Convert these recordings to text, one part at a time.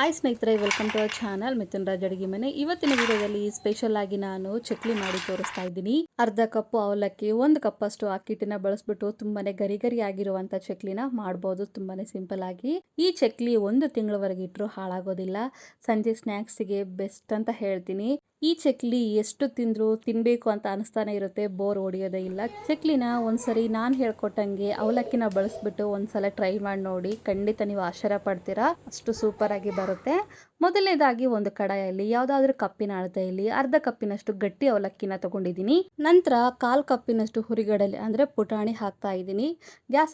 Hi ಸ್ನೇಹಿತರೆ welcome to our channel Mithun Raj ಅಡುಗೆ ಮನೆ. ಇವತ್ತಿನ ವಿಡಿಯೋದಲ್ಲಿ ಸ್ಪೆಷಲ್ ಆಗಿ ನಾನು ಚಕ್ಲಿ ಮಾಡಿ ತೋರಿಸ್ತಾ ಇದ್ದೀನಿ. ಅರ್ಧ ಕಪ್ಪು ಅವಲಕ್ಕಿ, ಒಂದು ಕಪ್ ಅಷ್ಟು ಅಕ್ಕಿಟ್ಟಿನ ಬಳಸ್ಬಿಟ್ಟು ತುಂಬಾನೇ ಗರಿ ಗರಿ ಆಗಿರುವಂತ ಚಕ್ಲಿನ ಮಾಡಬಹುದು ತುಂಬಾನೇ ಸಿಂಪಲ್ ಆಗಿ. ಈ ಚಕ್ಲಿ ಒಂದು ತಿಂಗಳವರೆಗೆ ಇಟ್ಟರು ಹಾಳಾಗೋದಿಲ್ಲ. ಸಂಜೆ ಸ್ನ್ಯಾಕ್ಸ್ಗೆ ಬೆಸ್ಟ್ ಅಂತ ಹೇಳ್ತೀನಿ. ಈ ಚಕ್ಲಿ ಎಷ್ಟು ತಿಂದ್ರು ತಿನ್ಬೇಕು ಅಂತ ಅನಿಸ್ತಾನೆ ಇರುತ್ತೆ, ಬೋರ್ ಹೊಡಿಯೋದೇ ಇಲ್ಲ. ಚಕ್ಲಿನ ಒಂದ್ಸರಿ ನಾನು ಹೇಳ್ಕೊಟ್ಟಂಗೆ ಅವಲಕ್ಕಿನ ಬಳಸ್ಬಿಟ್ಟು ಒಂದ್ಸಲ ಟ್ರೈ ಮಾಡಿ ನೋಡಿ, ಖಂಡಿತ ನೀವು ಆಶ್ಚರ್ಯ ಪಡ್ತೀರಾ. ಅಷ್ಟು ಸೂಪರ್ ಆಗಿ ಬರುತ್ತೆ. ಮೊದಲನೇದಾಗಿ ಒಂದು ಕಡಾಯಲ್ಲಿ, ಯಾವುದಾದ್ರೂ ಕಪ್ಪಿನ ಅಳತೆಯಲ್ಲಿ ಅರ್ಧ ಕಪ್ಪಿನಷ್ಟು ಗಟ್ಟಿ ಅವಲಕ್ಕಿನ ತಗೊಂಡಿದ್ದೀನಿ. ನಂತರ ಕಾಲ್ ಕಪ್ಪಿನಷ್ಟು ಹುರಿಗಡಲೆ ಅಂದ್ರೆ ಪುಟಾಣಿ ಹಾಕ್ತಾ ಇದ್ದೀನಿ.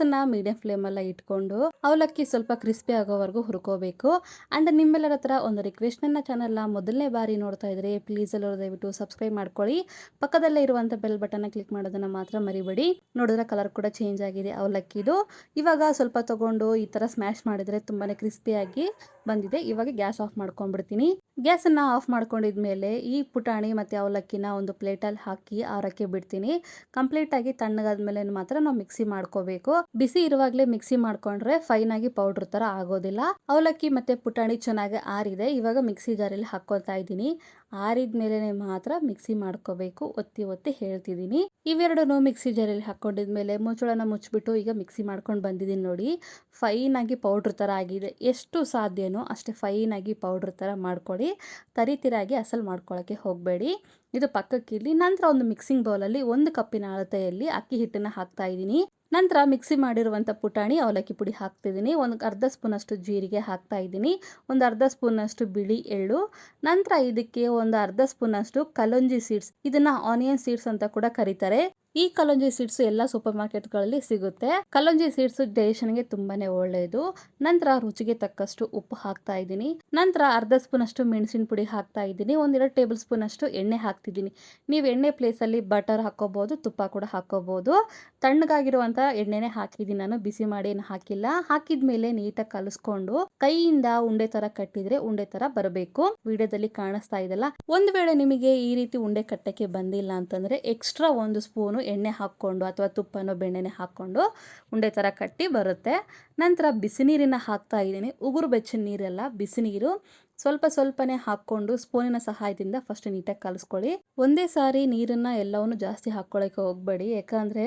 ಅನ್ನ ಮೀಡಿಯಂ ಫ್ಲೇಮ್ ಎಲ್ಲ ಇಟ್ಕೊಂಡು ಅವಲಕ್ಕಿ ಸ್ವಲ್ಪ ಕ್ರಿಸ್ಪಿ ಆಗೋವರೆಗೂ ಹುರ್ಕೋಬೇಕು. ಅಂಡ್ ನಿಮ್ಮೆಲ್ಲರ ಹತ್ರ ಒಂದು ರಿಕ್ವೆಸ್ಟ್ ನನ್ನ ಚಾನಲ್ನ ಮೊದಲನೇ ಬಾರಿ ನೋಡ್ತಾ ಇದ್ರೆ ಪ್ಲೀಸ್ ಎಲ್ಲರೂ ದಯವಿಟ್ಟು ಸಬ್ಸ್ಕ್ರೈಬ್ ಮಾಡ್ಕೊಳ್ಳಿ. ಪಕ್ಕದಲ್ಲೇ ಇರುವಂಥ ಬೆಲ್ ಬಟನ್ನ ಕ್ಲಿಕ್ ಮಾಡೋದನ್ನ ಮಾತ್ರ ಮರಿಬೇಡಿ. ನೋಡಿದ್ರೆ ಕಲರ್ ಕೂಡ ಚೇಂಜ್ ಆಗಿದೆ ಅವಲಕ್ಕಿದು ಇವಾಗ ಸ್ವಲ್ಪ ತೊಗೊಂಡು ಈ ಥರ ಸ್ಮ್ಯಾಶ್ ಮಾಡಿದರೆ ತುಂಬಾ ಕ್ರಿಸ್ಪಿಯಾಗಿ ಬಂದಿದೆ. ಇವಾಗ ಗ್ಯಾಸ್ ಆಫ್ ಮಾಡ್ಕೊಂಡ್ಬಿಡ್ತೀನಿ. ಗ್ಯಾಸನ್ನು ಆಫ್ ಮಾಡ್ಕೊಂಡಿದ್ಮೇಲೆ ಈ ಪುಟಾಣಿ ಮತ್ತು ಅವಲಕ್ಕಿನ ಒಂದು ಪ್ಲೇಟಲ್ಲಿ ಹಾಕಿ ಆರಕ್ಕೆ ಬಿಡ್ತೀನಿ. ಕಂಪ್ಲೀಟಾಗಿ ತಣ್ಣಗಾದ್ಮೇಲೆ ಮಾತ್ರ ನಾವು ಮಿಕ್ಸಿ ಮಾಡ್ಕೋಬೇಕು. ಬಿಸಿ ಇರುವಾಗಲೇ ಮಿಕ್ಸಿ ಮಾಡ್ಕೊಂಡ್ರೆ ಫೈನ್ ಆಗಿ ಪೌಡ್ರ್ ಥರ ಆಗೋದಿಲ್ಲ. ಅವಲಕ್ಕಿ ಮತ್ತು ಪುಟಾಣಿ ಚೆನ್ನಾಗಿ ಆರಿದೆ. ಇವಾಗ ಮಿಕ್ಸಿ ಜಾರಲ್ಲಿ ಹಾಕ್ಕೊಳ್ತಾ ಇದ್ದೀನಿ. ಆರಿದ ಮೇಲೆ ಮಾತ್ರ ಮಿಕ್ಸಿ ಮಾಡ್ಕೋಬೇಕು ಒತ್ತಿ ಒತ್ತಿ ಹೇಳ್ತಿದ್ದೀನಿ. ಇವೆರಡೂ ಮಿಕ್ಸಿ ಜಾರಲ್ಲಿ ಹಾಕ್ಕೊಂಡಿದ್ಮೇಲೆ ಮುಚ್ಚಳನ ಮುಚ್ಚಿಬಿಟ್ಟು ಈಗ ಮಿಕ್ಸಿ ಮಾಡ್ಕೊಂಡು ಬಂದಿದ್ದೀನಿ ನೋಡಿ. ಫೈನ್ ಆಗಿ ಪೌಡ್ರ್ ಥರ ಆಗಿದೆ. ಎಷ್ಟು ಸಾಧ್ಯನೋ ಅಷ್ಟೇ ಫೈನ್ ಆಗಿ ಪೌಡ್ರ್ ಥರ ಮಾಡ್ಕೊಳ್ಳಿ. ತರಿತಿರಾಗಿ ಅಸಲು ಮಾಡ್ಕೊಳ್ಳೋಕ್ಕೆ ಹೋಗಬೇಡಿ. ಇದು ಪಕ್ಕಕ್ಕಿರಲಿ. ನಂತರ ಒಂದು ಮಿಕ್ಸಿಂಗ್ ಬೌಲಲ್ಲಿ ಒಂದು ಕಪ್ಪಿನ ಅಳತೆಯಲ್ಲಿ ಅಕ್ಕಿ ಹಿಟ್ಟನ್ನು ಹಾಕ್ತಾ ಇದ್ದೀನಿ. ನಂತರ ಮಿಕ್ಸಿ ಮಾಡಿರುವಂಥ ಪುಟಾಣಿ ಅವಲಕ್ಕಿ ಪುಡಿ ಹಾಕ್ತಿದ್ದೀನಿ. ಒಂದು ಅರ್ಧ ಸ್ಪೂನಷ್ಟು ಜೀರಿಗೆ ಹಾಕ್ತಾ ಇದ್ದೀನಿ. ಒಂದು ಅರ್ಧ ಸ್ಪೂನಷ್ಟು ಬಿಳಿ ಎಳ್ಳು. ನಂತರ ಇದಕ್ಕೆ ಒಂದು ಅರ್ಧ ಸ್ಪೂನಷ್ಟು ಕಲೊಂಜಿ ಸೀಡ್ಸ್. ಇದನ್ನ ಆನಿಯನ್ ಸೀಡ್ಸ್ ಅಂತ ಕೂಡ ಕರೀತಾರೆ. ಈ ಕಲಂಜಿ ಸೀಡ್ಸ್ ಎಲ್ಲ ಸೂಪರ್ ಮಾರ್ಕೆಟ್ಗಳಲ್ಲಿ ಸಿಗುತ್ತೆ. ಕಲಂಜಿ ಸೀಡ್ಸ್ ಡೈಜೆಷನ್ಗೆ ತುಂಬಾನೇ ಒಳ್ಳೆಯದು ನಂತರ ರುಚಿಗೆ ತಕ್ಕಷ್ಟು ಉಪ್ಪು ಹಾಕ್ತಾ ಇದ್ದೀನಿ. ನಂತರ ಅರ್ಧ ಸ್ಪೂನ್ ಅಷ್ಟು ಮೆಣಸಿನ ಪುಡಿ ಹಾಕ್ತಾ ಇದ್ದೀನಿ. ಒಂದೆರಡು ಟೇಬಲ್ ಸ್ಪೂನ್ ಅಷ್ಟು ಎಣ್ಣೆ ಹಾಕ್ತಿದ್ದೀನಿ. ನೀವು ಎಣ್ಣೆ ಪ್ಲೇಸಲ್ಲಿ ಬಟರ್ ಹಾಕೋಬಹುದು, ತುಪ್ಪ ಕೂಡ ಹಾಕೋಬಹುದು. ತಣ್ಣಗಾಗಿರುವಂತಹ ಎಣ್ಣೆನೆ ಹಾಕಿದ್ದೀನಿ ನಾನು. ಬಿಸಿ ಮಾಡಿ ಏನು ಹಾಕಿಲ್ಲ. ಹಾಕಿದ್ಮೇಲೆ ನೀಟಾಗಿ ಕಲಿಸ್ಕೊಂಡು ಕೈಯಿಂದ ಉಂಡೆ ತರ ಕಟ್ಟಿದ್ರೆ ಉಂಡೆ ತರ ಬರಬೇಕು. ವಿಡಿಯೋದಲ್ಲಿ ಕಾಣಿಸ್ತಾ ಇದೆಲ್ಲ ಒಂದ್ ವೇಳೆ ನಿಮಗೆ ಈ ರೀತಿ ಉಂಡೆ ಕಟ್ಟಕ್ಕೆ ಬಂದಿಲ್ಲ ಅಂತಂದ್ರೆ ಎಕ್ಸ್ಟ್ರಾ ಒಂದು ಸ್ಪೂನು ಎಣ್ಣೆ ಹಾಕ್ಕೊಂಡು ಅಥವಾ ತುಪ್ಪನೋ ಬೆಣ್ಣೆನೇ ಹಾಕ್ಕೊಂಡು ಉಂಡೆ ಥರ ಕಟ್ಟಿ ಬರುತ್ತೆ. ನಂತರ ಬಿಸಿ ನೀರನ್ನು ಹಾಕ್ತಾ ಇದ್ದೀನಿ. ಉಗುರು ಬೆಚ್ಚಿನ ನೀರೆಲ್ಲ ಬಿಸಿ ನೀರು ಸ್ವಲ್ಪ ಸ್ವಲ್ಪನೇ ಹಾಕ್ಕೊಂಡು ಸ್ಪೂನಿನ ಸಹಾಯದಿಂದ ಫಸ್ಟ್ ನೀಟಾಗಿ ಕಲಿಸ್ಕೊಳ್ಳಿ. ಒಂದೇ ಸಾರಿ ನೀರನ್ನು ಎಲ್ಲವನ್ನು ಜಾಸ್ತಿ ಹಾಕ್ಕೊಳ್ಳೋಕೆ ಹೋಗಬೇಡಿ. ಯಾಕಂದರೆ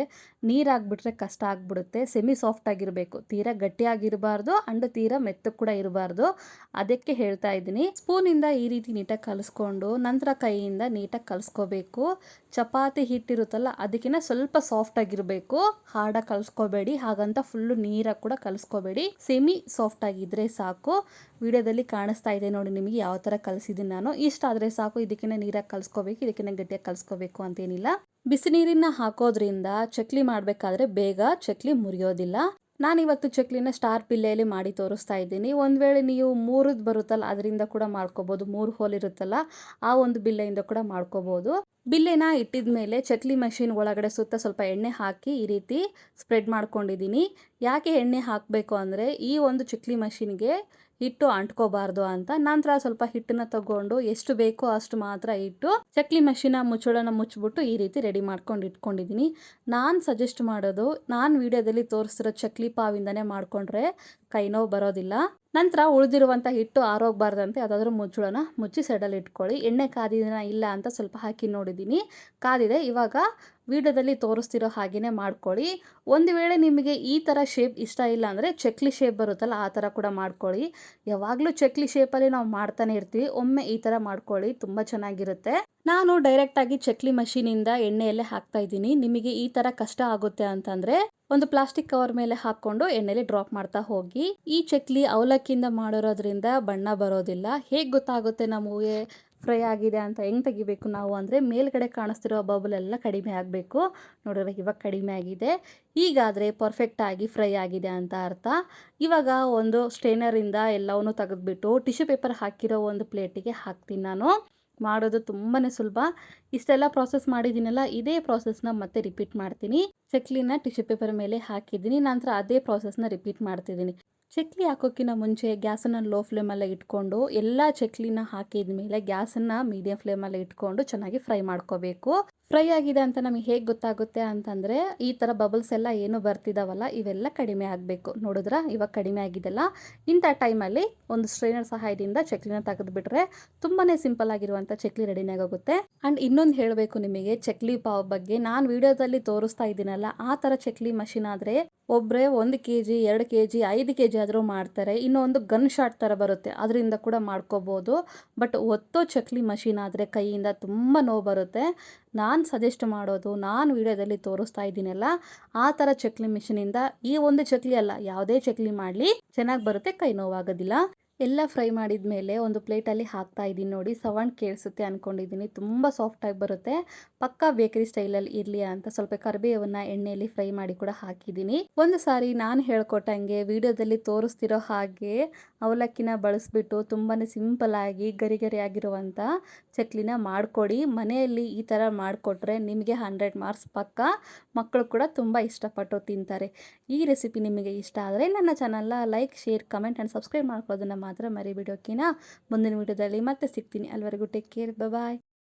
ನೀರು ಹಾಕ್ಬಿಟ್ರೆ ಕಷ್ಟ ಆಗಿಬಿಡುತ್ತೆ. ಸೆಮಿ ಸಾಫ್ಟ್ ಆಗಿರಬೇಕು. ತೀರಾ ಗಟ್ಟಿಯಾಗಿರಬಾರ್ದು ಅಂಡ್ ತೀರಾ ಮೆತ್ತ ಕೂಡ ಇರಬಾರ್ದು. ಅದಕ್ಕೆ ಹೇಳ್ತಾ ಇದ್ದೀನಿ. ಸ್ಪೂನಿಂದ ಈ ರೀತಿ ನೀಟಾಗಿ ಕಲಿಸ್ಕೊಂಡು ನಂತರ ಕೈಯಿಂದ ನೀಟಾಗಿ ಕಲಿಸ್ಕೋಬೇಕು. ಚಪಾತಿ ಹಿಟ್ಟಿರುತ್ತಲ್ಲ ಅದಕ್ಕಿಂತ ಸ್ವಲ್ಪ ಸಾಫ್ಟ್ ಆಗಿರಬೇಕು. ಹಾರ್ಡಾಗಿ ಕಲಿಸ್ಕೋಬೇಡಿ. ಹಾಗಂತ ಫುಲ್ಲು ನೀರಾಗಿ ಕೂಡ ಕಲಿಸ್ಕೋಬೇಡಿ. ಸೆಮಿ ಸಾಫ್ಟ್ ಆಗಿದ್ರೆ ಸಾಕು. ವಿಡಿಯೋದಲ್ಲಿ ಕಾಣಿಸ್ತಾ ಇದೆ ನೋಡಿ ನಿಮಗೆ ಯಾವ ಥರ ಕಲಿಸಿದ್ದೀನಿ ನಾನು. ಇಷ್ಟ ಆದರೆ ಸಾಕು. ಇದಕ್ಕಿಂತ ನೀರಾಗಿ ಕಲಿಸ್ಕೋಬೇಕು. ಇದಕ್ಕಿಂತ ಗಟ್ಟಿಯಾಗಿ ಕಲಿಸ್ಕೋಬೇಕು ಅಂತೇನಿಲ್ಲ. ಬಿಸಿ ನೀರನ್ನ ಹಾಕೋದ್ರಿಂದ ಚಕ್ಲಿ ಮಾಡಬೇಕಾದ್ರೆ ಬೇಗ ಚಕ್ಲಿ ಮುರಿಯೋದಿಲ್ಲ. ನಾನು ಇವತ್ತು ಚಕ್ಲಿನ ಸ್ಟಾರ್ ಪಿಲ್ಲೆಯಲ್ಲಿ ಮಾಡಿ ತೋರಿಸ್ತಾ ಇದ್ದೀನಿ. ಒಂದು ವೇಳೆ ನೀವು ಮೂರದ್ದು ಬರುತ್ತಲ್ಲ, ಅದರಿಂದ ಕೂಡ ಮಾಡ್ಕೋಬೋದು. ಮೂರು ಹೋಲ್ ಇರುತ್ತಲ್ಲ, ಆ ಒಂದು ಬಿಲ್ಲೆಯಿಂದ ಕೂಡ ಮಾಡ್ಕೋಬೋದು. ಬಿಲ್ಲೆನ ಇಟ್ಟಿದ ಮೇಲೆ ಚಕ್ಲಿ ಮಷಿನ್ ಒಳಗಡೆ ಸುತ್ತ ಸ್ವಲ್ಪ ಎಣ್ಣೆ ಹಾಕಿ ಈ ರೀತಿ ಸ್ಪ್ರೆಡ್ ಮಾಡ್ಕೊಂಡಿದ್ದೀನಿ ಯಾಕೆ ಎಣ್ಣೆ ಹಾಕಬೇಕು ಅಂದರೆ ಈ ಒಂದು ಚಕ್ಲಿ ಮಷಿನ್ಗೆ ಹಿಟ್ಟು ಅಂಟ್ಕೋಬಾರ್ದು ಅಂತ. ನಂತರ ಸ್ವಲ್ಪ ಹಿಟ್ಟನ್ನ ತಗೊಂಡು ಎಷ್ಟು ಬೇಕೋ ಅಷ್ಟು ಮಾತ್ರ ಇಟ್ಟು ಚಕ್ಲಿ ಮಷಿನ ಮುಚ್ಚಳನ ಮುಚ್ಚಿಬಿಟ್ಟು ಈ ರೀತಿ ರೆಡಿ ಮಾಡ್ಕೊಂಡು ಇಟ್ಕೊಂಡಿದ್ದೀನಿ ನಾನು ಸಜೆಸ್ಟ್ ಮಾಡೋದು, ನಾನು ವಿಡಿಯೋದಲ್ಲಿ ತೋರಿಸ್ತಿರೋ ಚಕ್ಲಿ ಪಾವಿಂದನೇ ಮಾಡಿಕೊಂಡ್ರೆ ಕೈ ನೋವು ಬರೋದಿಲ್ಲ. ನಂತರ ಉಳಿದಿರುವಂಥ ಹಿಟ್ಟು ಆರೋಗ್ಬಾರ್ದಂತೆ ಯಾವುದಾದ್ರೂ ಮುಚ್ಚಳನ ಮುಚ್ಚಿ ಸೈಡಲ್ಲಿ ಇಟ್ಕೊಳ್ಳಿ. ಎಣ್ಣೆ ಕಾದಿನ ಇಲ್ಲ ಅಂತ ಸ್ವಲ್ಪ ಹಾಕಿ ನೋಡಿದ್ದೀನಿ. ಕಾದಿದೆ. ಇವಾಗ ವಿಡಿಯೋದಲ್ಲಿ ತೋರಿಸ್ತಿರೋ ಹಾಗೆಯೇ ಮಾಡ್ಕೊಳ್ಳಿ. ಒಂದು ವೇಳೆ ನಿಮಗೆ ಈ ಥರ ಶೇಪ್ ಇಷ್ಟ ಇಲ್ಲ ಅಂದರೆ ಚಕ್ಲಿ ಶೇಪ್ ಬರುತ್ತಲ್ಲ ಆ ಥರ ಕೂಡ ಮಾಡ್ಕೊಳ್ಳಿ. ಯಾವಾಗಲೂ ಚಕ್ಲಿ ಶೇಪಲ್ಲಿ ನಾವು ಮಾಡ್ತಾನೆ ಇರ್ತೀವಿ. ಒಮ್ಮೆ ಈ ಥರ ಮಾಡ್ಕೊಳ್ಳಿ. ತುಂಬ ಚೆನ್ನಾಗಿರುತ್ತೆ. ನಾನು ಡೈರೆಕ್ಟಾಗಿ ಚಕ್ಲಿ ಮಷೀನಿಂದ ಎಣ್ಣೆಯಲ್ಲೇ ಹಾಕ್ತಾ ಇದ್ದೀನಿ. ನಿಮಗೆ ಈ ಥರ ಕಷ್ಟ ಆಗುತ್ತೆ ಅಂತಂದರೆ ಒಂದು ಪ್ಲಾಸ್ಟಿಕ್ ಕವರ್ ಮೇಲೆ ಹಾಕೊಂಡು ಎಣ್ಣೆಲಿ ಡ್ರಾಪ್ ಮಾಡ್ತಾ ಹೋಗಿ. ಈ ಚಕ್ಲಿ ಅವಲಕ್ಕಿಯಿಂದ ಮಾಡಿರೋದ್ರಿಂದ ಬಣ್ಣ ಬರೋದಿಲ್ಲ. ಹೇಗೆ ಗೊತ್ತಾಗುತ್ತೆ ನಮಗೆ ಫ್ರೈ ಆಗಿದೆ ಅಂತ ಹೆಂಗೆ ತೆಗಿಬೇಕು ನಾವು ಅಂದರೆ ಮೇಲ್ಗಡೆ ಕಾಣಿಸ್ತಿರೋ ಬಬಲ್ ಎಲ್ಲ ಕಡಿಮೆ ಆಗಬೇಕು. ನೋಡಿದ್ರೆ ಇವಾಗ ಕಡಿಮೆ ಆಗಿದೆ. ಹೀಗಾದರೆ ಪರ್ಫೆಕ್ಟಾಗಿ ಫ್ರೈ ಆಗಿದೆ ಅಂತ ಅರ್ಥ. ಇವಾಗ ಒಂದು ಸ್ಟೇನರಿಂದ ಎಲ್ಲವನ್ನು ತೆಗೆದುಬಿಟ್ಟು ಟಿಶ್ಯೂ ಪೇಪರ್ ಹಾಕಿರೋ ಒಂದು ಪ್ಲೇಟಿಗೆ ಹಾಕ್ತೀನಿ ನಾನು. ಮಾಡೋದು ತುಂಬಾ ಸುಲಭ. ಇಷ್ಟೆಲ್ಲ ಪ್ರಾಸೆಸ್ ಮಾಡಿದ್ದೀನಲ್ಲ, ಇದೇ ಪ್ರಾಸೆಸ್ನ ಮತ್ತೆ ರಿಪೀಟ್ ಮಾಡ್ತೀನಿ. ಚಕ್ಲಿನ ಟಿಶ್ಯೂ ಪೇಪರ್ ಮೇಲೆ ಹಾಕಿದ್ದೀನಿ, ನಂತರ ಅದೇ ಪ್ರಾಸೆಸ್ನ ರಿಪೀಟ್ ಮಾಡ್ತಿದ್ದೀನಿ. ಚಕ್ಲಿ ಹಾಕೋಕ್ಕಿಂತ ಮುಂಚೆ ಗ್ಯಾಸನ್ನು ಲೋ ಫ್ಲೇಮಲ್ಲೇ ಇಟ್ಕೊಂಡು, ಎಲ್ಲ ಚಕ್ಲಿನ ಹಾಕಿದ ಮೇಲೆ ಗ್ಯಾಸನ್ನು ಮೀಡಿಯಂ ಫ್ಲೇಮಲ್ಲೇ ಇಟ್ಕೊಂಡು ಚೆನ್ನಾಗಿ ಫ್ರೈ ಮಾಡ್ಕೋಬೇಕು. ಫ್ರೈ ಆಗಿದೆ ಅಂತ ನಮಗೆ ಹೇಗೆ ಗೊತ್ತಾಗುತ್ತೆ ಅಂತಂದರೆ, ಈ ಥರ ಬಬಲ್ಸ್ ಎಲ್ಲ ಏನು ಬರ್ತಿದಾವಲ್ಲ, ಇವೆಲ್ಲ ಕಡಿಮೆ ಆಗಬೇಕು. ನೋಡಿದ್ರ? ಇವಾಗ ಕಡಿಮೆ ಆಗಿದೆಲ್ಲ. ಇಂಥ ಟೈಮಲ್ಲಿ ಒಂದು ಸ್ಟ್ರೈನರ್ ಸಹಾಯದಿಂದ ಚಕ್ಲಿನ ತೆಗೆದುಬಿಟ್ರೆ ತುಂಬಾ ಸಿಂಪಲ್ ಆಗಿರುವಂಥ ಚಕ್ಲಿ ರೆಡಿನೇ ಆಗೋಗುತ್ತೆ. ಆ್ಯಂಡ್ ಇನ್ನೊಂದು ಹೇಳಬೇಕು ನಿಮಗೆ ಚಕ್ಲಿ ಪಾವ್ ಬಗ್ಗೆ. ನಾನು ವಿಡಿಯೋದಲ್ಲಿ ತೋರಿಸ್ತಾ ಇದ್ದೀನಲ್ಲ, ಆ ಥರ ಚಕ್ಲಿ ಮಷಿನ್ ಆದರೆ ಒಬ್ಬರೇ ಒಂದು ಕೆ ಜಿ ಎರಡು ಕೆ ಜಿ ಐದು ಕೆ ಜಿ ಆದರೂ ಮಾಡ್ತಾರೆ. ಇನ್ನೊಂದು ಗನ್ ಶಾಟ್ ಥರ ಬರುತ್ತೆ. ಅದರಿಂದ ಕೂಡ ಮಾಡ್ಕೋಬೋದು. ಬಟ್ ಒತ್ತೋ ಚಕ್ಲಿ ಮಷಿನ್ ಆದರೆ ಕೈಯಿಂದ ತುಂಬ ನೋವು ಬರುತ್ತೆ. ನಾನು ಸಜೆಸ್ಟ್ ಮಾಡೋದು, ನಾನು ವಿಡಿಯೋದಲ್ಲಿ ತೋರಿಸ್ತಾ ಇದ್ದೀನಲ್ಲ, ಆ ಥರ ಚಕ್ಲಿ ಮಿಷಿನಿಂದ ಈ ಒಂದು ಚಕ್ಲಿ ಅಲ್ಲ, ಯಾವುದೇ ಚಕ್ಲಿ ಮಾಡಲಿ, ಚೆನ್ನಾಗಿ ಬರುತ್ತೆ, ಕೈ ನೋವಾಗೋದಿಲ್ಲ. ಎಲ್ಲ ಫ್ರೈ ಮಾಡಿದ ಮೇಲೆ ಒಂದು ಪ್ಲೇಟಲ್ಲಿ ಹಾಕ್ತಾ ಇದ್ದೀನಿ ನೋಡಿ ಸೌಂಡ್ ಕೇಳಿಸುತ್ತೆ ಅಂದ್ಕೊಂಡಿದ್ದೀನಿ ತುಂಬ ಸಾಫ್ಟಾಗಿ ಬರುತ್ತೆ. ಪಕ್ಕಾ ಬೇಕರಿ ಸ್ಟೈಲಲ್ಲಿ ಇರಲಿ ಅಂತ ಸ್ವಲ್ಪ ಕರಿಬೇವನ್ನ ಎಣ್ಣೆಯಲ್ಲಿ ಫ್ರೈ ಮಾಡಿ ಕೂಡ ಹಾಕಿದ್ದೀನಿ. ಒಂದು ಸಾರಿ ನಾನು ಹೇಳ್ಕೊಟ್ಟಂಗೆ ವಿಡಿಯೋದಲ್ಲಿ ತೋರಿಸ್ತಿರೋ ಹಾಗೆ ಅವಲಕ್ಕಿನ ಬಳಸ್ಬಿಟ್ಟು ತುಂಬಾ ಸಿಂಪಲ್ ಗರಿ ಗರಿ ಆಗಿರುವಂಥ ಚಕ್ಲಿನ ಮಾಡಿಕೊಡಿ. ಮನೆಯಲ್ಲಿ ಈ ಥರ ಮಾಡಿಕೊಟ್ರೆ ನಿಮಗೆ ಹಂಡ್ರೆಡ್ ಮಾರ್ಕ್ಸ್ ಪಕ್ಕ. ಮಕ್ಕಳು ಕೂಡ ತುಂಬ ಇಷ್ಟಪಟ್ಟು ತಿಂತಾರೆ. ಈ ರೆಸಿಪಿ ನಿಮಗೆ ಇಷ್ಟ ಆದರೆ ನನ್ನ ಚಾನಲ್ನ like, share, comment and subscribe ಮಾಡ್ಕೊಳ್ಳೋದನ್ನು ಮಾತ್ರ ಮರಿಬಿಡೋಕಿನ? ಮುಂದಿನ ವಿಡಿಯೋದಲ್ಲಿ ಮತ್ತೆ ಸಿಗ್ತೀನಿ. ಅಲ್ಲಿವರೆಗೂ ಟೇಕ್ ಕೇರ್. ಬಾಯ್